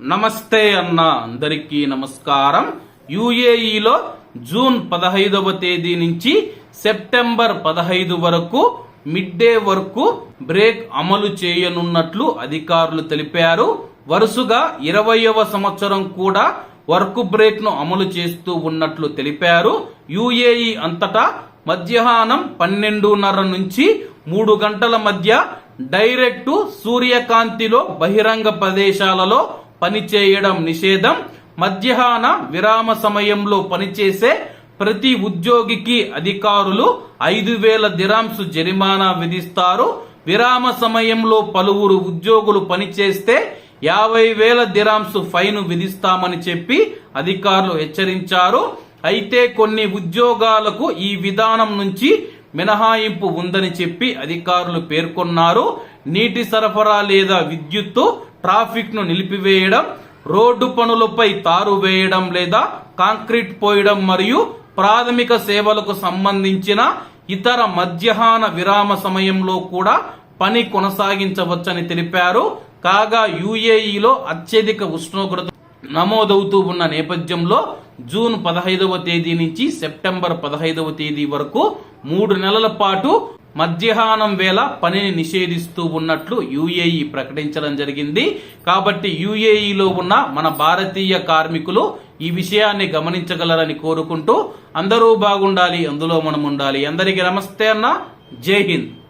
నమస్తే అన్న అందరికీ నమస్కారం. యుఏఈలో జూన్ పదహైదవ తేదీ నుంచి సెప్టెంబర్ పదహైదు వరకు మిడ్ డే వరకు బ్రేక్ అమలు చేయనున్నట్లు అధికారులు తెలిపారు. వరుసగా ఇరవయవ సంవత్సరం కూడా వర్క్ బ్రేక్ను అమలు చేస్తూ ఉన్నట్లు తెలిపారు. యుఏఈ అంతటా మధ్యాహ్నం పన్నెండున్నర నుంచి మూడు గంటల మధ్య డైరెక్ట్ సూర్యకాంతిలో బహిరంగ ప్రదేశాలలో పనిచేయడం నిషేధం. మధ్యాహ్న విరామ సమయంలో పనిచేసే ప్రతి ఉద్యోగికి అధికారులు ఐదు వేల దిరాంస్ జరిమానా విధిస్తారు. విరామ సమయంలో పలువురు ఉద్యోగులు పనిచేస్తే యాభై వేల దిరాంస్ ఫైన్ విధిస్తామని చెప్పి అధికారులు హెచ్చరించారు. అయితే కొన్ని ఉద్యోగాలకు ఈ విధానం నుంచి మినహాయింపు ఉందని చెప్పి అధికారులు పేర్కొన్నారు. నీటి సరఫరా లేదా విద్యుత్తు ట్రాఫిక్ను నిలిపివేయడం రోడ్డు పనులపై తారు వేయడం లేదా కాంక్రీట్ పోయడం మరియు ప్రాథమిక సేవలకు సంబంధించిన ఇతర మధ్యాహ్న విరామ సమయంలో కూడా పని కొనసాగించవచ్చని తెలిపారు. కాగా యుఏఈలో అత్యధిక ఉష్ణోగ్రత నమోదవుతూ ఉన్న నేపథ్యంలో జూన్ పదహైదవ తేదీ నుంచి సెప్టెంబర్ పదహైదవ తేదీ వరకు మూడు నెలల పాటు మధ్యాహ్నం వేళ పనిని నిషేధిస్తూ ఉన్నట్లు యుఏఈ ప్రకటించడం జరిగింది. కాబట్టి యుఏఈలో ఉన్న మన భారతీయ కార్మికులు ఈ విషయాన్ని గమనించగలరని కోరుకుంటూ అందరూ బాగుండాలి అందులో మనం ఉండాలి. అందరికీ నమస్తే అన్న. జై హింద్.